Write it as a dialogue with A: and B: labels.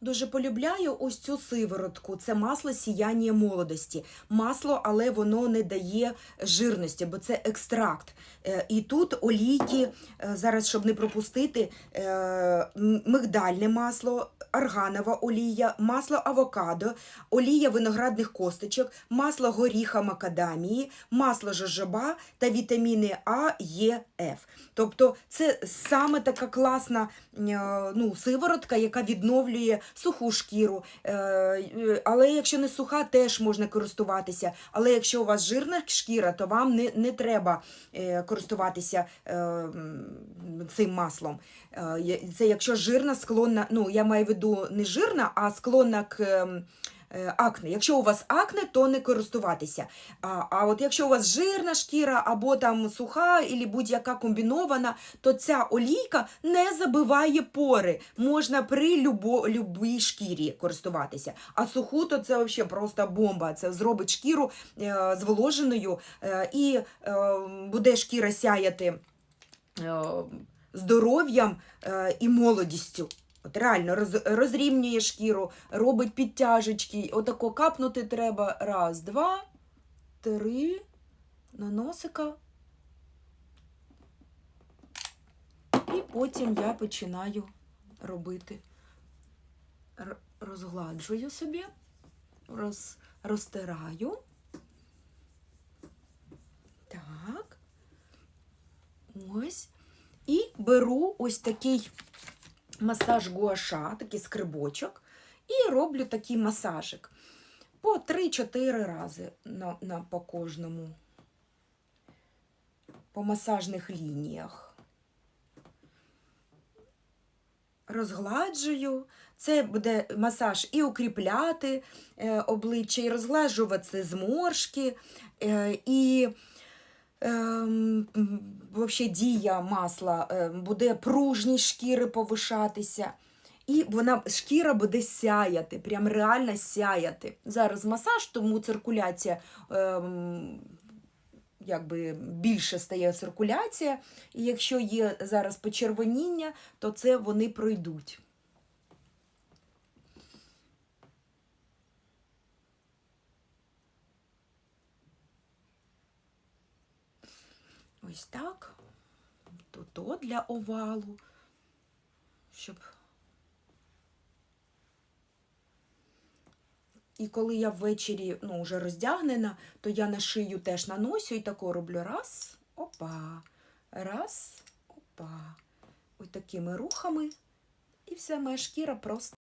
A: дуже полюбляю ось цю сиворотку. Це масло сіяння молодості. Масло, але воно не дає жирності, бо це екстракт. Е, І тут олійки, е, зараз, щоб не пропустити, е, мигдальне масло, арганова олія, масло авокадо, олія виноградних косточок, масло горіха макадамії, масло жожоба та вітаміни А, Е, Ф. Тобто це саме така класна ну, сиворотка, яка відновлює суху шкіру. Е, е, Але якщо не суха, теж можна користуватися. Але якщо у вас жирна шкіра, то вам не, не треба е, користуватися цим маслом. Це якщо жирна, склонна, ну я маю в виду не жирна, а склонна к. Е, Акне. Якщо у вас акне, то не користуватися. А, а от якщо у вас жирна шкіра або там суха, або будь-яка комбінована, то ця олійка не забиває пори. Можна при любо, любій шкірі користуватися. А суху, то це взагалі просто бомба. Це зробить шкіру е, зволоженою е, і е, буде шкіра сяяти е, здоров'ям е, і молодістю. От реально роз, розрівнює шкіру, робить підтяжечки. Отако капнути треба. Раз, два, три. На носика. І потім я починаю робити. Розгладжую собі, роз, розтираю. Так. Ось. І беру ось такий масаж гуаша, такий скрибочок, і роблю такий масажик по 3-4 рази на, на, по кожному, по масажних лініях. Розгладжую. Це буде масаж і укріпляти е, обличчя, і розгладжувати зморшки, е, і вообще дія масла е, буде пружність шкіри повишатися. І вона шкіра буде сяяти, прям реально сяяти. Зараз масаж, тому циркуляція ем, якби більше стає циркуляція. І якщо є зараз почервоніння, то це вони пройдуть. Ось так. То то для овалу, щоб. І коли я ввечері ну, вже роздягнена, то я на шию теж наносю і тако роблю раз, опа, раз, опа. Ось такими рухами. І вся моя шкіра просто.